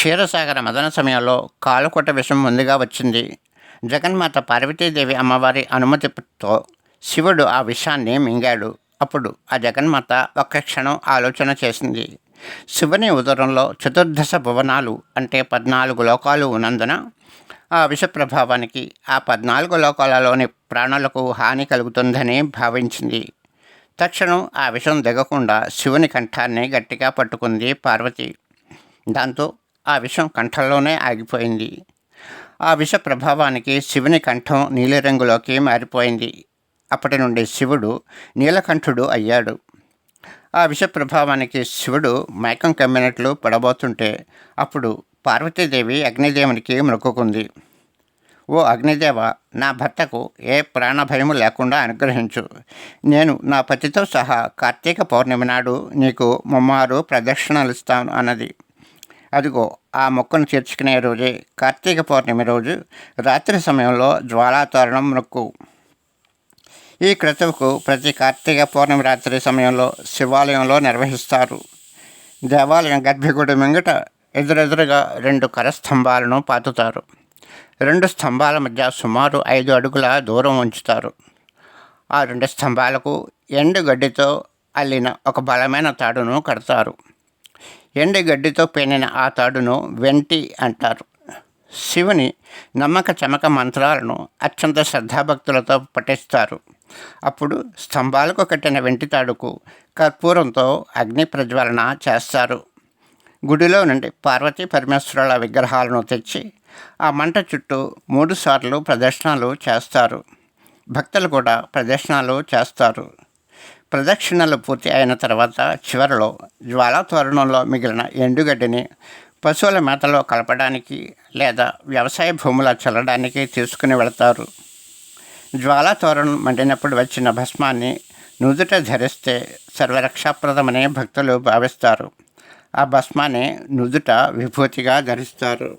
క్షీరసాగర మదన సమయంలో కాలుకొట్ట విషం ముందుగా వచ్చింది. జగన్మాత పార్వతీదేవి అమ్మవారి అనుమతితో శివుడు ఆ విషాన్ని మింగాడు. అప్పుడు ఆ జగన్మాత ఒక్క క్షణం ఆలోచన చేసింది. శివుని ఉదరంలో చతుర్దశ భువనాలు అంటే పద్నాలుగు లోకాలు ఉన్నందున ఆ విష ప్రభావానికి ఆ పద్నాలుగు లోకాలలోని ప్రాణులకు హాని కలుగుతుందని భావించింది. తక్షణం ఆ విషం దిగకుండా శివుని కంఠాన్ని గట్టిగా పట్టుకుంది పార్వతి. దాంతో ఆ విషం కంఠంలోనే ఆగిపోయింది. ఆ విష ప్రభావానికి శివుని కంఠం నీలిరంగులోకి మారిపోయింది. అప్పటి నుండి శివుడు నీలకంఠుడు అయ్యాడు. ఆ విష ప్రభావానికి శివుడు మైకం కమ్మినట్లు పడబోతుంటే అప్పుడు పార్వతీదేవి అగ్నిదేవునికి మొక్కుకుంది. ఓ అగ్నిదేవ నా భర్తకు ఏ ప్రాణభయము లేకుండా అనుగ్రహించు. నేను నా పతితో సహా కార్తీక పౌర్ణమి నాడు నీకు ముమ్మారు ప్రదక్షిణలు ఇస్తాను అన్నది. అదిగో ఆ మొక్కను చేర్చుకునే రోజే కార్తీక పౌర్ణమి రోజు రాత్రి సమయంలో జ్వాలాతోరణం మొక్కు ఈ క్రతువుకు ప్రతి కార్తీక పౌర్ణమి రాత్రి సమయంలో శివాలయంలో నిర్వహిస్తారు. దేవాలయం గర్భగుడి మింగట ఎదురెదురుగా రెండు కరస్తంభాలను పాతుతారు. రెండు స్తంభాల మధ్య సుమారు ఐదు అడుగుల దూరం ఉంచుతారు. ఆ రెండు స్తంభాలకు ఎండు గడ్డితో అల్లిన ఒక బలమైన తాడును కడతారు. ఎండగడ్డితో పేనిన ఆ తాడును వెంటి అంటారు. శివుని నమ్మక చమక మంత్రాలను అత్యంత శ్రద్ధాభక్తులతో పఠిస్తారు. అప్పుడు స్తంభాలకు కట్టిన వెంటి తాడుకు కర్పూరంతో అగ్ని ప్రజ్వలన చేస్తారు. గుడిలో నుండి పార్వతీ పరమేశ్వరుల విగ్రహాలను తెచ్చి ఆ మంట చుట్టూ మూడుసార్లు ప్రదర్శనలు చేస్తారు. భక్తులు కూడా ప్రదర్శనలు చేస్తారు. ప్రదక్షిణలు పూర్తి అయిన తర్వాత చివరిలో జ్వాలా తోరణంలో మిగిలిన ఎండుగడ్డిని పశువుల మేతలో కలపడానికి లేదా వ్యవసాయ భూముల చల్లడానికి తీసుకుని వెళతారు. జ్వాలా తోరణం మండినప్పుడు వచ్చిన భస్మాన్ని నుదుట ధరిస్తే సర్వరక్షాప్రదమని భక్తులు భావిస్తారు. ఆ భస్మాన్ని నుదుట విభూతిగా ధరిస్తారు.